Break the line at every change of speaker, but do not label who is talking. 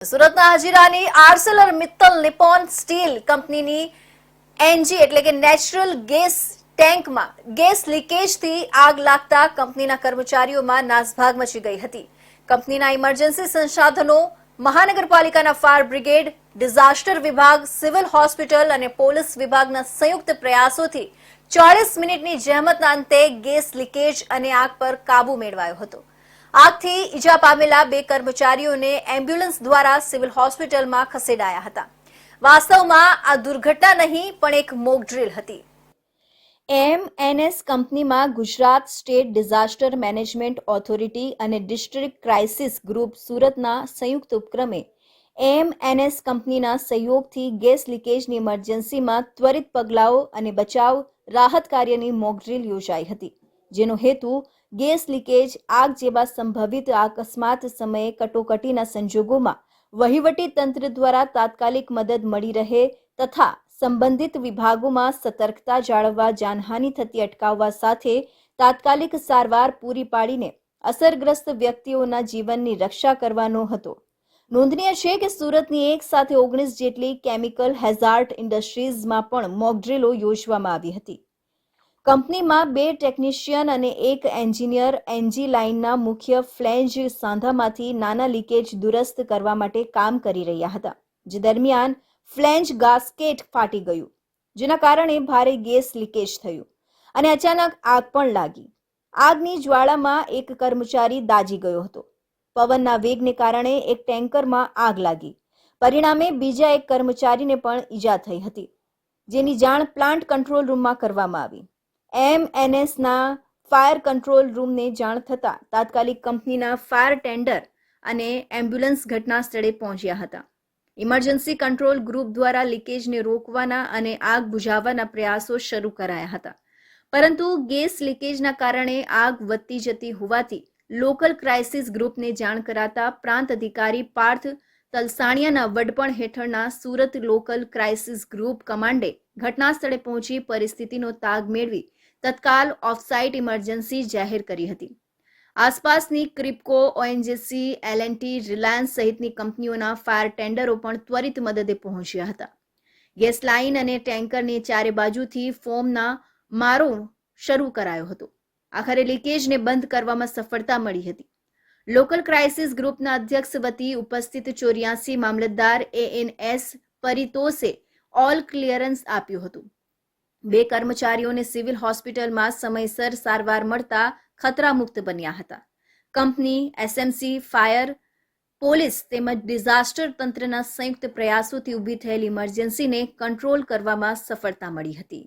સુરતના હજીરાની Arcelor Mittal Nippon steel કંપનીની એનજી એટલે કે નેચરલ ગેસ ટેન્કમાં ગેસ લીકેજથી આગ લાગતા કંપનીના કર્મચારીઓમાં નાસભાગ મચી ગઈ હતી. કંપનીના ઇમરજન્સી સંસાધનો, મહાનગરપાલિકાના ફાયર બ્રિગેડ, ડિઝાસ્ટર વિભાગ, સિવિલ હોસ્પિટલ અને પોલીસ વિભાગના સંયુક્ત પ્રયાસોથી ચોરીસ મિનિટની જહેમતના અંતે ગેસ લીકેજ અને આગ પર કાબુ મેળવાયો હતો. આગથી ઈજા પામેલા બે કર્મચારીઓને એમ્બ્યુલન્સ દ્વારા સિવિલ હોસ્પિટલમાં ખસેડાયા હતા. વાસ્તવમાં આ દુર્ઘટના નહીં, પણ એક મોક ડ્રીલ હતી. એમએનએસ કંપનીમાં Gujarat state disaster management authority અને ડિસ્ટ્રિક્ટ ક્રાઇસિસ ગ્રુપ સુરતના સંયુક્ત ઉપક્રમે એમએનએસ કંપનીના સહયોગથી ગેસ લીકેજની ઇમરજન્સીમાં ત્વરિત પગલાઓ અને બચાવ રાહત કાર્યની મોકડ્રીલ યોજાઈ હતી. જેનો હેતુ ગેસ લીકેજ, આગ જેવા સંભવિત અકસ્માત સમયે કટોકટીના સંજોગોમાં વહીવટી તંત્ર દ્વારા તાત્કાલિક મદદ મળી રહે તથા સંબંધિત વિભાગોમાં સતર્કતા જાળવવા, જાનહાનિ થતી અટકાવવા સાથે તાત્કાલિક સારવાર પૂરી પાડીને અસરગ્રસ્ત વ્યક્તિઓના જીવનની રક્ષા કરવાનો હતો. નોંધનીય છે કે સુરતની એક સાથે ઓગણીસ જેટલી કેમિકલ હેઝાર્ટ ઇન્ડસ્ટ્રીઝમાં પણ મોકડ્રીલો યોજવામાં આવી હતી. કંપનીમાં બે ટેકનિશિયન અને એક એન્જિનિયર એનજી લાઇનના મુખ્ય ફ્લેન્જ સાંધામાંથી નાના લીકેજ દુરસ્ત કરવા માટે કામ કરી રહ્યા હતા, જે દરમિયાન ફ્લેન્જ ગાસ્કેટ ફાટી ગયું, જેના કારણે ભારે ગેસ લીકેજ થયું અને અચાનક આગ પણ લાગી. આગની જ્વાળામાં એક કર્મચારી દાજી ગયો હતો. પવનના વેગને કારણે એક ટેન્કરમાં આગ લાગી. પરિણામે બીજા એક કર્મચારીને પણ ઈજા થઈ હતી, જેની જાણ પ્લાન્ટ કંટ્રોલ રૂમમાં કરવામાં આવી. એમએનએસના ફાયર કંટ્રોલ રૂમને જાણ થતાં તાત્કાલિક કંપનીના ફાયર ટેન્ડર અને એમ્બ્યુલન્સ ઘટના સ્થળે પહોંચ્યા હતા. ઇમરજન્સી કંટ્રોલ ગ્રુપ દ્વારા લીકેજને રોકવાના અને આગ બુઝાવવાના પ્રયાસો શરૂ કરાયા હતા. પરંતુ ગેસ લીકેજના કારણે આગ વધતી જતી હોવાથી લોકલ ક્રાઇસિસ ગ્રુપને જાણ કરાતા પ્રાંત અધિકારી પાર્થ તલસાણિયાના વડપણ હેઠળના સુરત લોકલ ક્રાઇસિસ ગ્રુપ કમાન્ડે ઘટના સ્થળે પહોંચી પરિસ્થિતિનો તાગ મેળવી તત્કાલ ઓફસાઇટ ઇમરજન્સી જાહેર કરી હતી. આસપાસની ક્રિપકો, ઓએનજીસી, એલએનટી, રિલાયન્સ સહિતની કંપનીઓના ફાયર ટેન્ડરો પણ ત્વરિત મદદે પહોંચ્યા હતા. ગેસ લાઇન અને ટેન્કરની ચારે બાજુથી ફોમના મારો શરૂ કરાયો હતો. આખરે લીકેજને બંધ કરવામાં સફળતા મળી હતી. લોકલ ક્રાઇસિસ ગ્રુપના અધ્યક્ષ વતી ઉપસ્થિત ચોર્યાસી મામલતદાર એએનએસ પરિતોષે ઓલ ક્લિયરન્સ આપ્યું હતું. બે કર્મચારીઓને સિવિલ હોસ્પિટલમાં સમયસર સારવાર મળતા ખતરામુક્ત બન્યા હતા. કંપની એસએમસી ફાયર, પોલીસ તેમજ ડિઝાસ્ટર તંત્રના સંયુક્ત પ્રયાસોથી ઊભી થયેલી ઇમરજન્સીને કંટ્રોલ કરવામાં સફળતા મળી હતી.